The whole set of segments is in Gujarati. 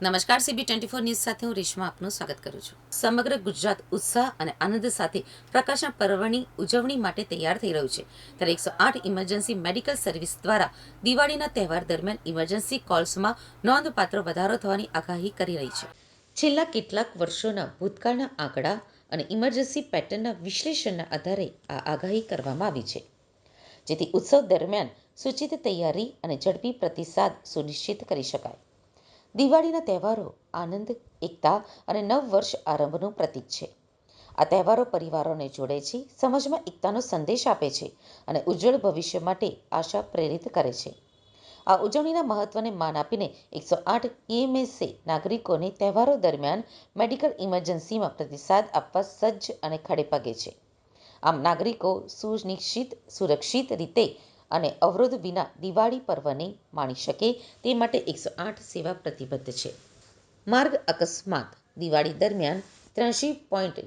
નમસ્કાર સીબી ટ્વેન્ટી ફોર ન્યૂઝ સાથે હું રેશમા આપનું સ્વાગત કરું છું. સમગ્ર ગુજરાત ઉત્સાહ અને આનંદ સાથે પ્રકાશન પર્વની ઉજવણી માટે તૈયાર થઈ રહ્યું છે. ત્યારે એકસો આઠ ઇમરજન્સી મેડિકલ સર્વિસ દ્વારા દિવાળીના તહેવાર દરમિયાન ઇમરજન્સી કોલ્સમાં નોંધપાત્ર વધારો થવાની આગાહી કરી રહી છે. છેલ્લા કેટલાક વર્ષોના ભૂતકાળના આંકડા અને ઇમરજન્સી પેટર્નના વિશ્લેષણના આધારે આ આગાહી કરવામાં આવી છે. જેથી ઉત્સવ દરમિયાન સૂચિત તૈયારી અને ઝડપી પ્રતિસાદ સુનિશ્ચિત કરી શકાય. દિવાળીના તહેવારો આનંદ, એકતા અને નવ વર્ષ આરંભનું પ્રતીક છે. આ તહેવારો પરિવારોને જોડે છે, સમાજમાં એકતાનો સંદેશ આપે છે અને ઉજ્જવળ ભવિષ્ય માટે આશા પ્રેરિત કરે છે. આ ઉજવણીના મહત્વને માન આપીને એકસો આઠ ઈએમએસએ નાગરિકોને તહેવારો દરમિયાન મેડિકલ ઇમરજન્સીમાં પ્રતિસાદ આપવા સજ્જ અને ખડેપગે છે. આમ નાગરિકો સુનિશ્ચિત, સુરક્ષિત રીતે અને અવરોધ વિના દિવાળી પર્વને માણી શકે તે માટે એકસો આઠ સેવા પ્રતિબદ્ધ છે. માર્ગ અકસ્માત દિવાળી દરમિયાન ત્ર્યાસી પોઈન્ટ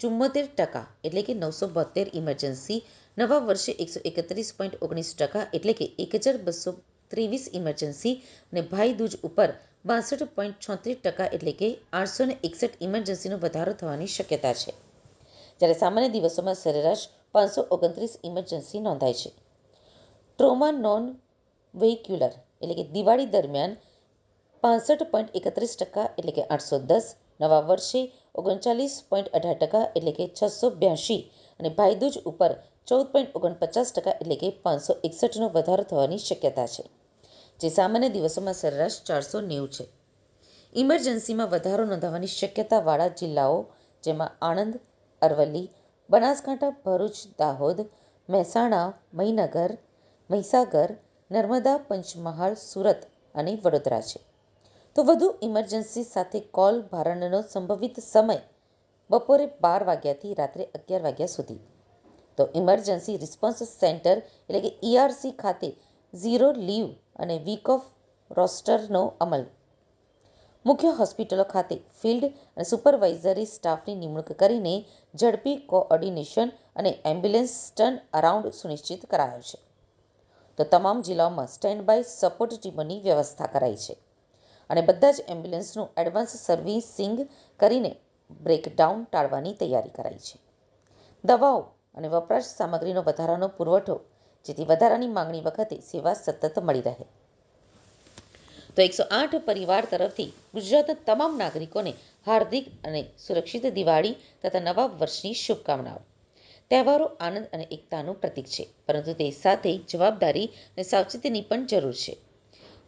ચુમ્મોતેર ટકા એટલે કે નવસો બોતેર ઇમરજન્સી, નવા વર્ષે એકસો એકત્રીસ પોઈન્ટ ઓગણીસ ટકા એટલે કે એક હજાર બસો ત્રેવીસ ઇમરજન્સી અને ભાઈ દૂજ ઉપર બાસઠ પોઈન્ટ છોત્રીસ ટકા એટલે કે આઠસો ને એકસઠ ઇમરજન્સીનો વધારો થવાની શક્યતા છે. જ્યારે સામાન્ય દિવસોમાં સરેરાશ પાંચસો ઓગણત્રીસ ઇમરજન્સી નોંધાય છે. ટ્રોમા નોન વેહિક્યુલર એટલે કે દિવાળી દરમિયાન પાસઠ પોઈન્ટ એકત્રીસ ટકા એટલે કે આઠસો દસ, નવા વર્ષે ઓગણચાલીસ પોઈન્ટ અઢાર ટકા એટલે કે છસો બ્યાસી અને ભાઈદૂજ ઉપર ચૌદ પોઈન્ટ ઓગણપચાસ ટકા એટલે કે પાંચસો એકસઠનો વધારો થવાની શક્યતા છે, જે સામાન્ય દિવસોમાં સરેરાશ ચારસો નેવું છે. ઇમરજન્સીમાં વધારો નોંધાવાની શક્યતાવાળા જિલ્લાઓ જેમાં આણંદ, અરવલ્લી, બનાસકાંઠા, ભરૂચ, દાહોદ, મહેસાણા, મહીનગર મહીસાગર, નર્મદા, પંચમહાલ, સુરત અને વડોદરા છે. તો વધુ ઇમરજન્સી સાથે કોલ ભારણનો સંભવિત સમય બપોરે બાર વાગ્યાથી રાત્રે અગિયાર વાગ્યા સુધી. તો ઇમરજન્સી રિસ્પોન્સ સેન્ટર એટલે કે ઈઆરસી ખાતે ઝીરો લીવ અને વીક ઓફ રોસ્ટરનો અમલ. મુખ્ય હોસ્પિટલો ખાતે ફિલ્ડ અને સુપરવાઇઝરી સ્ટાફની નિમણૂક કરીને ઝડપી કોઓર્ડિનેશન અને એમ્બ્યુલન્સ ટર્ન અરાઉન્ડ સુનિશ્ચિત કરાયો છે. તો તમામ જિલ્લાઓમાં સ્ટેન્ડ બાય સપોર્ટ ટીમોની વ્યવસ્થા કરાઈ છે. અને બધા જ એમ્બ્યુલન્સનું એડવાન્સ સર્વિસિંગ કરીને બ્રેકડાઉન ટાળવાની તૈયારી કરાઈ છે. દવાઓ અને વપરાશ સામગ્રીનો વધારાનો પુરવઠો, જેથી વધારાની માંગણી વખતે સેવા સતત મળી રહે. તો એકસો આઠ પરિવાર તરફથી ગુજરાતના તમામ નાગરિકોને હાર્દિક અને સુરક્ષિત દિવાળી તથા નવા વર્ષની શુભકામનાઓ. તહેવારો આનંદ અને એકતાનું પ્રતીક છે. પરંતુ તે સાથે જવાબદારી અને સાવચેતીની પણ જરૂર છે.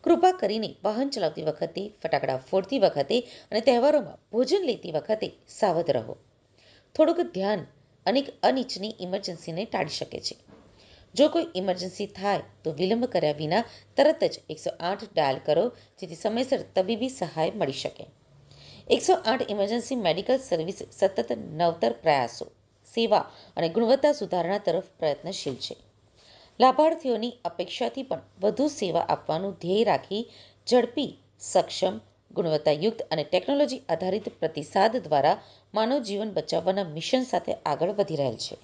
કૃપા કરીને વાહન ચલાવતી વખતે, ફટાકડા ફોડતી વખતે અને તહેવારોમાં ભોજન લેતી વખતે સાવધ રહો. થોડુંક ધ્યાન અનેક અનિચ્છની ઇમરજન્સીને ટાળી શકે છે. જો કોઈ ઇમરજન્સી થાય તો વિલંબ કર્યા વિના તરત જ એકસો આઠ ડાયલ કરો, જેથી સમયસર તબીબી સહાય મળી શકે. એકસો આઠ ઇમરજન્સી મેડિકલ સર્વિસ સતત નવતર પ્રયાસો. સેવા અને ગુણવત્તા સુધારણા તરફ પ્રયત્નશીલ છે. લાભાર્થીઓની અપેક્ષાથી પણ વધુ સેવા આપવાનું ધ્યેય રાખી ઝડપી, સક્ષમ, ગુણવત્તાયુક્ત અને ટેકનોલોજી આધારિત પ્રતિસાદ દ્વારા માનવ જીવન બચાવવાના મિશન સાથે આગળ વધી રહેલ છે.